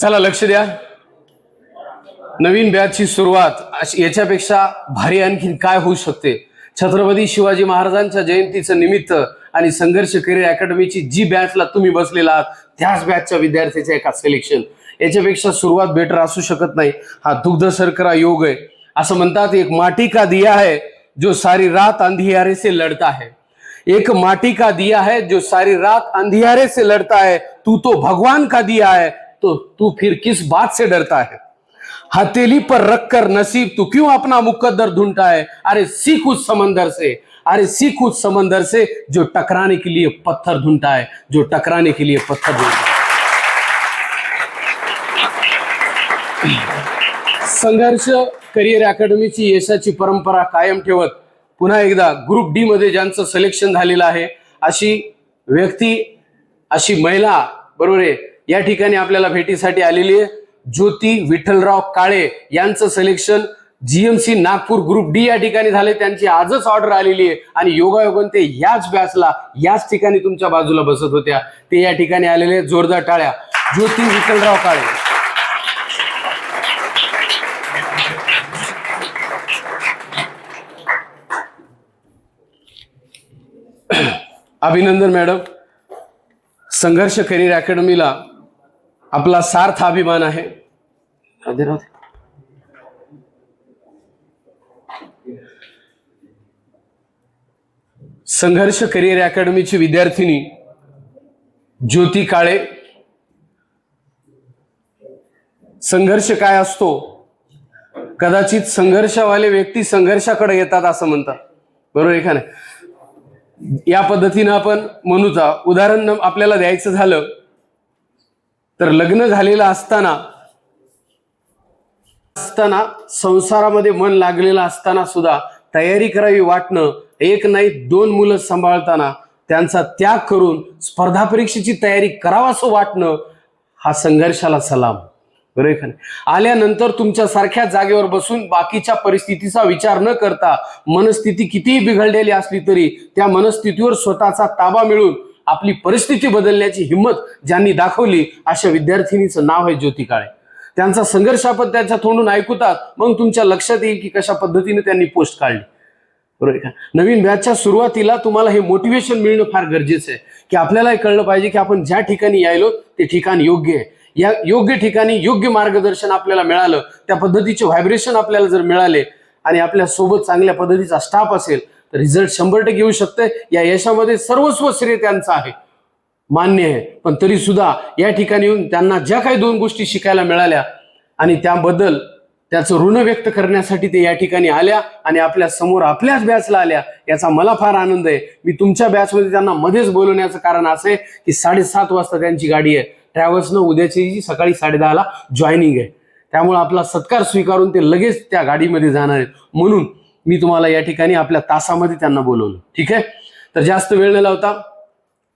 चला लक्ष द्या. नवीन बॅचची सुरुवात याच्यापेक्षा भारी आणखीन काय होऊ शकते? छत्रपती शिवाजी महाराजांच्या जयंतीचं निमित्त आणि संघर्ष करिअर अकॅडमीची जी बॅचला तुम्ही बसलेला आहात त्याच बॅचच्या विद्यार्थ्याचे एका सिलेक्शन याच्यापेक्षा सुरुवात बेटर असू शकत नाही. हा दुग्ध शर्करा योग आहे. असं म्हणतात एक माटी का दिया है जो सारी रात अंधियारे से लढता है एक माटी का दिया है जो सारी रात अंधियारे से लड़ता है तू तो भगवान का दिया है तो तू फिर किस बात से डरता है? हथेली पर रखकर नसीब तू क्यों अपना मुकद्दर ढूंढता है? अरे सीख उस समंदर से अरे सीख उस समंदर से जो टकराने के लिए पत्थर ढूंढता है जो टकराने के लिए पत्थर ढूंढता है। संघर्ष करिअर अकॅडमीची यशाची परंपरा कायम ठेवत पुन्हा एकदा ग्रुप डी मध्ये ज्यांचं सिलेक्शन झालेलं आहे अशी व्यक्ती अशी महिला बरोबर आहे या ठिकाणी आपल्याला भेटीसाठी आलेली आहे. ज्योती विठ्ठलराव काळे यांचं selection GMC Nagpur group D या ठिकाणी झाले. त्यांची आजच ऑर्डर आलेली आहे. आणि योगायोगन ते याच बॅचला याच ठिकाणी तुमच्या बाजूला बसत होत्या. ते या ठिकाणी आलेले जोरदार टाळ्या. ज्योती विठ्ठलराव काळे. अभिनंदन मॅडम. संघर्ष करिअर अकॅडमीला आपला सार्थ अभिमान आहे. संघर्ष करिअर अकॅडमीची विद्यार्थिनी ज्योती काळे. संघर्ष काय असतो? कदाचित संघर्षवाले व्यक्ती संघर्षाकडे येतात असं म्हणतात. बरोबर आहे का नाही? या पद्धतीनं आपण म्हणूचा उदाहरण आपल्याला द्यायचं झालं तर लग्न झालेलं असताना असताना संसारामध्ये मन लागलेलं असताना सुद्धा तयारी करावी वाटणं एक नाही दोन मुलं सांभाळताना त्यांचा त्याग करून स्पर्धा परीक्षेची तयारी करावासं वाटणं हा संघर्षाला सलाम. बरोबर आल्यानंतर तुमच्या सारख्या जागेवर बसून बाकीच्या परिस्थितीचा विचार न करता मनस्थिती कितीही बिघडलेली असली तरी त्या मनस्थितीवर स्वतःचा ताबा मिळून आपली परिस्थिती बदलण्याची हिंमत ज्यांनी दाखवली अशा विद्यार्थिनीचं नाव आहे ज्योती काळे. त्यांचा संघर्ष आपण त्यांच्या तोंडून ऐकूतात मग तुमच्या लक्षात येईल की कशा पद्धतीने त्यांनी पोस्ट काढली. बरोबर का नवीन बॅचच्या सुरुवातीला तुम्हाला हे मोटिवेशन मिळणं फार गरजेचं आहे की आपल्याला हे कळलं पाहिजे की आपण ज्या ठिकाणी यायलो ते ठिकाण योग्य आहे. या योग्य ठिकाणी योग्य मार्गदर्शन आपल्याला मिळालं त्या पद्धतीचे व्हायब्रेशन आपल्याला जर मिळाले आणि आपल्यासोबत चांगल्या पद्धतीचा स्टाफ असेल तर रिझल्ट शंभर टक्के येऊ शकते या यशामध्ये सर्वस्व श्रेय त्यांचं आहे. मान्य आहे. पण तरी सुद्धा या ठिकाणी येऊन त्यांना ज्या काही दोन गोष्टी शिकायला मिळाल्या आणि त्याबद्दल त्याचं ऋण व्यक्त करण्यासाठी ते या ठिकाणी आल्या आणि आपल्यासमोर आपल्याच बॅचला आल्या याचा मला फार आनंद आहे. मी तुमच्या बॅचमध्ये त्यांना मध्येच बोलवण्याचं कारण असं आहे की साडेसात वाजता त्यांची गाडी आहे. ट्रॅव्हल्सनं उद्याची जी सकाळी साडेदहाला जॉईनिंग आहे. त्यामुळे आपला सत्कार स्वीकारून ते लगेच त्या गाडीमध्ये जाणार आहेत. म्हणून मी तुम्हाला या ठिकाणी आपल्या तासामध्ये त्यांना बोलवलं. ठीक आहे? तर जास्त वेळ न लावता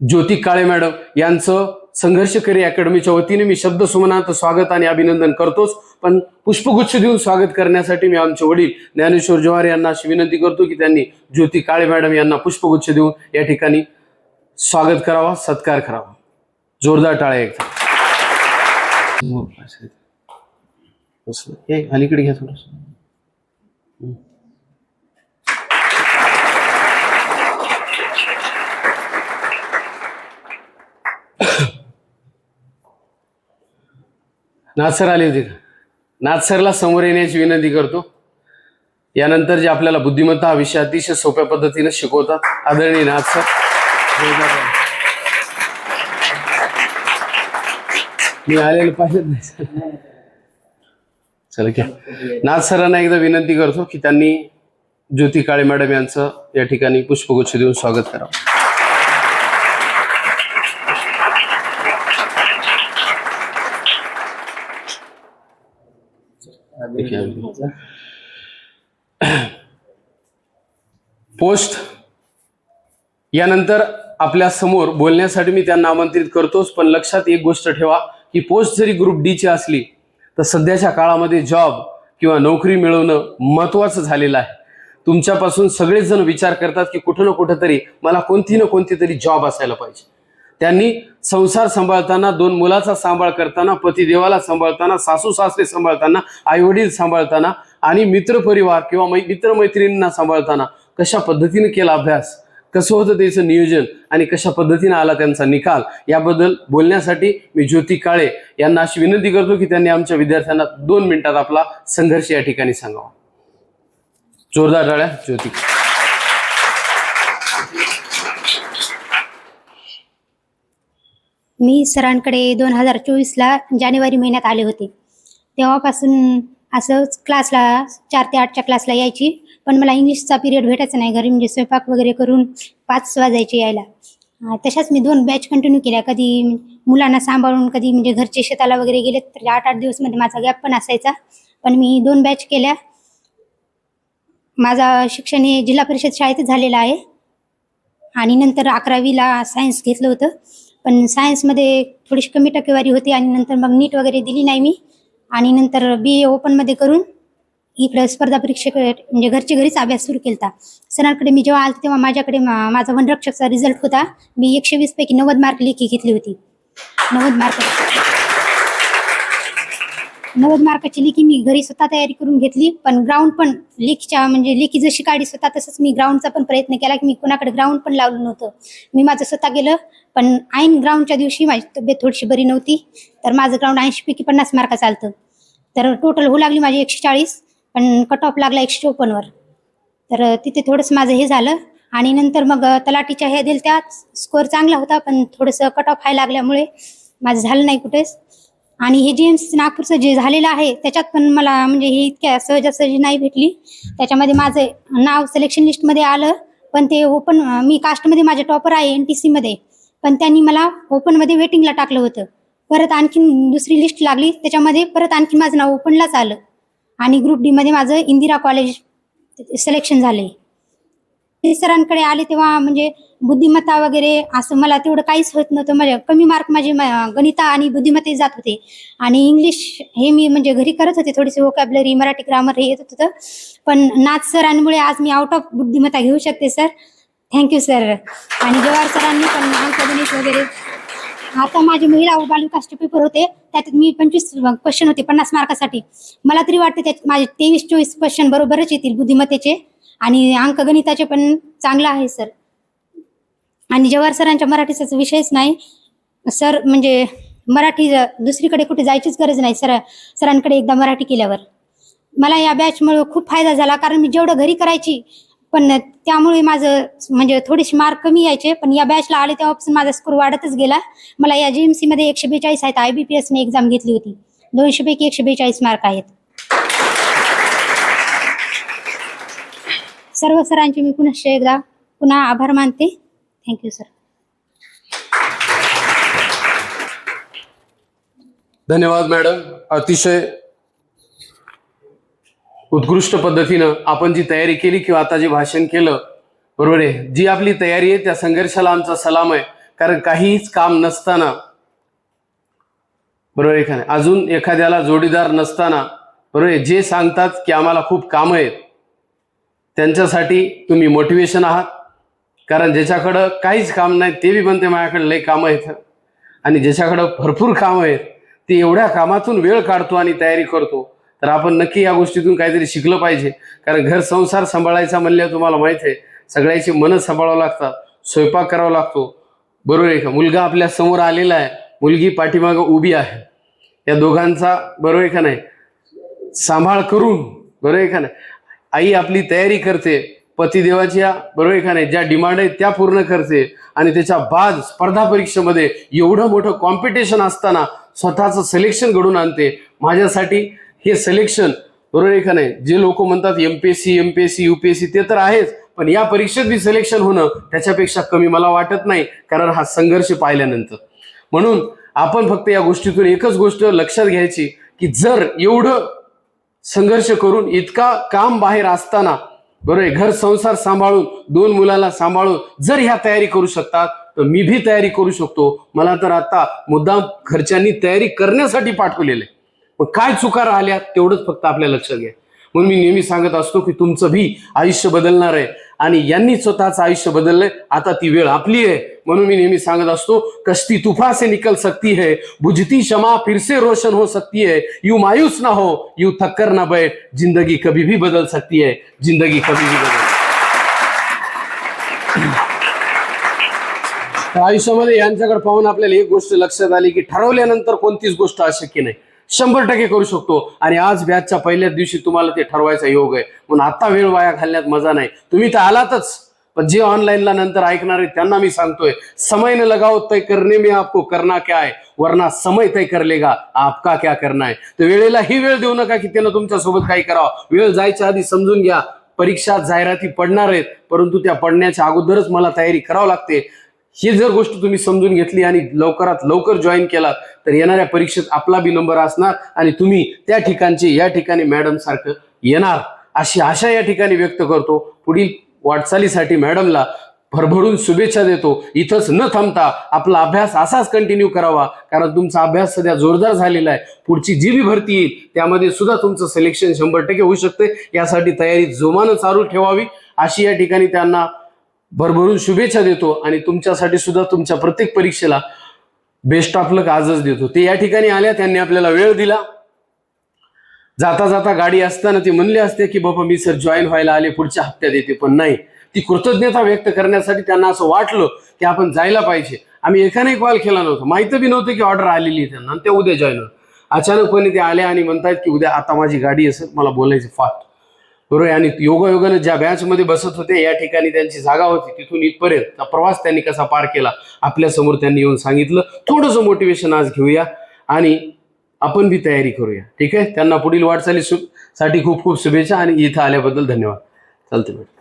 ज्योती काळे मॅडम यांचं संघर्ष करी अकॅडमीच्या वतीने मी शब्द सुमनात स्वागत आणि अभिनंदन करतोच. पण पुष्पगुच्छ देऊन स्वागत करण्यासाठी मी आमचे वडील ज्ञानेश्वर जोहार यांना अशी विनंती करतो की त्यांनी ज्योती काळे मॅडम यांना पुष्पगुच्छ देऊन या ठिकाणी स्वागत करावा सत्कार करावा. जोरदार टाळ्या एक अलीकडे घ्या थोडस. नाथ सर आले होते का? नाथ सरला समोर येण्याची विनंती करतो. यानंतर जे आपल्याला बुद्धिमत्ता हा विषय अतिशय सोप्या पद्धतीने शिकवतात. आदरणीय नाथ मी पाहिजे नाही. सर चला घ्या नाथ सरांना एकदा विनंती करतो की त्यांनी ज्योती काळे मॅडम यांचं या ठिकाणी पुष्पगुच्छ देऊन स्वागत करावं. पोस्ट यानंतर आपल्यासमोर बोलण्यासाठी मी त्यांना आमंत्रित करतोच पण लक्षात एक गोष्ट ठेवा. ही पोस्ट जरी ग्रुप डी ची असली तर सध्याच्या काळामध्ये जॉब किंवा नोकरी मिळवणं महत्वाचं झालेलं आहे. तुमच्यापासून सगळेच जण विचार करतात की कुठं ना कुठं तरी मला कोणती ना कोणती तरी जॉब असायला पाहिजे. त्यांनी संसार सांभाळताना दोन मुलाचा सांभाळ करताना पतिदेवाला सांभाळताना सासू सासरे सांभाळताना आईवडील सांभाळताना आणि मित्रपरिवार किंवा मै मित्रमैत्रिणींना सांभाळताना कशा पद्धतीने केला अभ्यास? कसं होतं त्याचं नियोजन आणि कशा पद्धतीने आला त्यांचा निकाल याबद्दल बोलण्यासाठी मी ज्योती काळे यांना अशी विनंती करतो की त्यांनी आमच्या विद्यार्थ्यांना दोन मिनिटात आपला संघर्ष या ठिकाणी सांगावा. जोरदार टाळ्या ज्योती. मी सरांकडे दोन हजार चोवीसला जानेवारी महिन्यात आले होते. तेव्हापासून असंच क्लासला चार ते आठच्या क्लासला यायची. पण मला इंग्लिशचा पिरियड भेटायचा नाही घरी म्हणजे स्वयंपाक वगैरे करून पाच वाजायचे यायला. तशाच मी दोन बॅच कंटिन्यू केल्या. कधी मुलांना सांभाळून कधी म्हणजे घरचे शेताला वगैरे गेले तर आठ आठ दिवसमध्ये माझा गॅप पण असायचा. पण मी दोन बॅच केल्या. माझा शिक्षण हे जिल्हा परिषद शाळेतच झालेलं आहे. आणि नंतर अकरावीला सायन्स घेतलं होतं. पण सायन्समध्ये थोडीशी कमी टक्केवारी होती आणि नंतर मग नीट वगैरे दिली नाही मी. आणि नंतर बी ए ओपनमध्ये करून इकडं स्पर्धा परीक्षेक म्हणजे घरचे घरीच अभ्यास सुरू केला सरांकडे मी जेव्हा आलो तेव्हा माझ्याकडे मा- माझा वनरक्षकचा रिझल्ट होता. मी एकशे वीसपैकी नव्वद मार्क लेखी घेतली होती. नव्वद मार्क नव्वद मार्काची लेखी मी घरी स्वतः तयारी करून घेतली पण ग्राउंड पण लेखीच्या म्हणजे लेखी जशी काढली स्वतः तसंच मी ग्राउंडचा पण प्रयत्न केला की मी कोणाकडे ग्राउंड पण लावलं नव्हतं. मी माझं स्वतः गेलं पण ऐन ग्राउंडच्या दिवशी माझी तब्येत थोडीशी बरी नव्हती तर माझं ग्राउंड ऐंशी पैकी पन्नास मार्क चालतं. तर टोटल होऊ लागली माझी एकशे चाळीस पण कट ऑफ लागला एकशे चोपन्नवर तर तिथे थोडंसं माझं हे झालं आणि नंतर मग तलाटीच्या हे दिल त्यात स्कोअर चांगला होता पण थोडंसं कट ऑफ व्हायला लागल्यामुळे माझं झालं नाही कुठेच. आणि हे जे नागपूरचं जे झालेलं आहे त्याच्यात पण मला म्हणजे हे इतक्या सहजासहजी नाही भेटली. त्याच्यामध्ये माझं नाव सिलेक्शन लिस्टमध्ये आलं पण ते ओपन मी कास्टमध्ये माझे टॉपर आहे एन टी सीमध्ये पण त्यांनी मला ओपनमध्ये वेटिंगला टाकलं होतं. परत आणखीन दुसरी लिस्ट लागली त्याच्यामध्ये परत आणखीन माझं नाव ओपनलाच आलं. आणि ग्रुप डीमध्ये माझं इंदिरा कॉलेज सिलेक्शन झाले. ते सरांकडे आले तेव्हा म्हणजे बुद्धिमत्ता वगैरे असं मला तेवढं काहीच होत नव्हतं. म्हणजे कमी मार्क माझे म- गणिता आणि बुद्धिमत्ते जात होते. आणि इंग्लिश हे मी म्हणजे घरी करत होते. थोडीशी वोकॅबलरी मराठी ग्रामर हे येत होतं. पण नाच सरांमुळे आज मी आउट ऑफ बुद्धिमत्ता घेऊ शकते सर थँक्यू सर आणि जवाहर सरांनी पण अंकगणित वगैरे आता माझे महिला व बालिकाष्ट पेपर होते. त्यात मी पंचवीस क्वेश्चन होते पन्नास मार्कासाठी मला तरी वाटते त्यात माझे तेवीस चोवीस क्वेश्चन बरोबरच येतील बुद्धिमत्तेचे. आणि अंकगणिताचे पण चांगलं आहे सर. आणि जवाहर सरांच्या मराठीचा विषयच नाही. सर म्हणजे मराठी दुसरीकडे कुठे जायचीच गरज नाही सर सरांकडे एकदा मराठी केल्यावर. मला या बॅचमुळे खूप फायदा झाला कारण मी जेवढं घरी करायची पण त्यामुळे माझं म्हणजे थोडेसे मार्क कमी यायचे पण या बॅचला आले तेव्हापासून माझा स्कोर वाढतच गेला. मला या जी एम सीमध्ये एकशे बेचाळीस आहेत आय बी पी एसने एक्झाम घेतली होती. दोनशे पैकी एकशे बेचाळीस मार्क आहेत. सर्व सरांचे मी पुनश्च एकदा पुन्हा आभार मानते. थँक्यू सर धन्यवाद मॅडम. अतिशय उत्कृष्ट पद्धतीनं आपण जी तयारी केली किंवा आता जे भाषण केलं बरोबर आहे? जी आपली तयारी आहे त्या संघर्षाला आमचा सलाम आहे. कारण काहीच काम नसताना बरोबर एखाद्या अजून एखाद्याला जोडीदार नसताना बरोबर आहे? जे सांगतात की आम्हाला खूप कामं आहेत त्यांच्यासाठी तुम्ही मोटिवेशन आहात. कारण ज्याच्याकडं काहीच काम नाही ते बी म्हणते माझ्याकडे लई कामं आहेत. आणि ज्याच्याकडं भरपूर कामं आहेत ते एवढ्या कामातून वेळ काढतो आणि तयारी करतो. तर आपण नक्की या गोष्टीतून काहीतरी शिकलं पाहिजे. कारण घर संसार सांभाळायचा म्हणल्यावर तुम्हाला माहीत आहे सगळ्याची मनं सांभाळावं लागतात स्वयंपाक करावा लागतो. बरोबर आहे का? मुलगा आपल्यासमोर आलेला आहे मुलगी पाठीमागं उभी आहे. या दोघांचा बरोबर आहे का नाही? सांभाळ करून बरोबर आहे का नाही? आई आपली तयारी करते पतिदेवाच्या बरोबर का नाही? ज्या डिमांड आहेत त्या पूर्ण करते आणि त्याच्या बाद स्पर्धा परीक्षेमध्ये एवढं मोठं कॉम्पिटिशन असताना स्वतःचं सिलेक्शन घडून आणते. माझ्यासाठी हे सिलेक्शन बरोबर आहे का नाही? जे लोक म्हणतात M P S C M P S C U P S C ते तर आहेच पण या परीक्षेत बी सिलेक्शन होणं त्याच्यापेक्षा कमी मला वाटत नाही कारण हा संघर्ष पाहिल्यानंतर. म्हणून आपण फक्त या गोष्टीतून एकच गोष्ट लक्षात घ्यायची की जर एवढं संघर्ष करून इतका काम बाहेर असताना बरोबर घर संसार सांभाळून दोन मुलाला सांभाळून जर ह्या तयारी करू शकतात तर मी भी तयारी करू शकतो. मला तर आता मुद्दाम घरच्यांनी तयारी करण्यासाठी पाठवलेलं आहे. पण काय चुका राहिल्या तेवढंच फक्त आपल्या लक्षात घ्या. म्हणून मी नेहमी सांगत असतो की तुमचं भी आयुष्य बदलणार आहे. आणि यांनी स्वतःचं आयुष्य बदललंय. आता ती वेळ आपली आहे. म्हणून मी नेहमी सांगत असतो कश्ती तुफा से निकल सकती है बुझती क्षमा फिर से रोशन हो सकती है यू मायूस ना हो यू थक्कर ना बैठ जिंदगी कभी भी बदल सकती है जिंदगी कभी भी बदल आयुष्यामध्ये यांच्याकडे पाहून आपल्याला एक गोष्ट लक्षात आली की ठरवल्यानंतर कोणतीच गोष्ट अशक्य नाही. शंभर टक्के करू शकतो. आणि आज बॅचच्या पहिल्याच दिवशी तुम्हाला ते ठरवायचा योग आहे. म्हणून आता वेळ वाया घालण्यात मजा नाही. तुम्ही तर आलातच. पण जे ऑनलाईनला नंतर ऐकणार आहे त्यांना मी सांगतोय समय न लगाओ तय करणे मी आपको करना क्या है? वरना समय तय कर लेगा आपका क्या करना है? तर वेळेला ही वेळ देऊ नका की त्यानं तुमच्यासोबत काही करावं. वेळ जायच्या आधी समजून घ्या. परीक्षा जाहिराती पडणार आहेत. परंतु त्या पडण्याच्या अगोदरच मला तयारी करावं लागते. ही जर गोष्ट तुम्ही समजून घेतली आणि लवकरात लवकर जॉईन केलात तर येणाऱ्या परीक्षेत आपला बी नंबर असणार आणि तुम्ही त्या ठिकाणचे या ठिकाणी मॅडम सारखं येणार अशी आशा या ठिकाणी व्यक्त करतो. पुढील वाटचालीसाठी मॅडमला भरभरून शुभेच्छा देतो. इथंच न थांबता आपला अभ्यास असाच कंटिन्यू करावा कारण तुमचा अभ्यास सध्या जोरदार झालेला आहे. पुढची जी बी भरती येईल त्यामध्ये सुद्धा तुमचं सिलेक्शन शंभर टक्के होऊ शकते. यासाठी तयारी जोमानं चालू ठेवावी अशी या ठिकाणी त्यांना भरभरून शुभेच्छा देतो आणि तुमच्यासाठी सुद्धा तुमच्या प्रत्येक परीक्षेला बेस्ट ऑफ लक आजच देतो. ते या ठिकाणी आल्या त्यांनी आपल्याला वेळ दिला. जाता जाता गाडी असताना ते म्हणले असते की बाबा मी सर जॉईन व्हायला आले पुढच्या हप्त्यात येते पण नाही. ती कृतज्ञता व्यक्त करण्यासाठी त्यांना असं वाटलं की आपण जायला पाहिजे. आम्ही एकाने कॉल केला नव्हता. माहिती बी नव्हतं की ऑर्डर आलेली आहे त्यांना ते उद्या जॉईन होत अचानकपणे ते आले आणि म्हणतात की उद्या आता माझी गाडी असेल मला बोलायचं फास्ट. बरोबर आहे? आणि योगायोगानं ज्या बॅचमध्ये बसत होते या ठिकाणी त्यांची जागा होती तिथून इथपर्यंत प्रवास त्यांनी कसा पार केला आपल्यासमोर त्यांनी येऊन सांगितलं. थोडंसं मोटिवेशन आज घेऊया आणि आपण बी तयारी करूया. ठीक आहे? त्यांना पुढील वाटचाली शु- साठी खूप खूप शुभेच्छा आणि इथं आल्याबद्दल धन्यवाद. चालते मॅडम.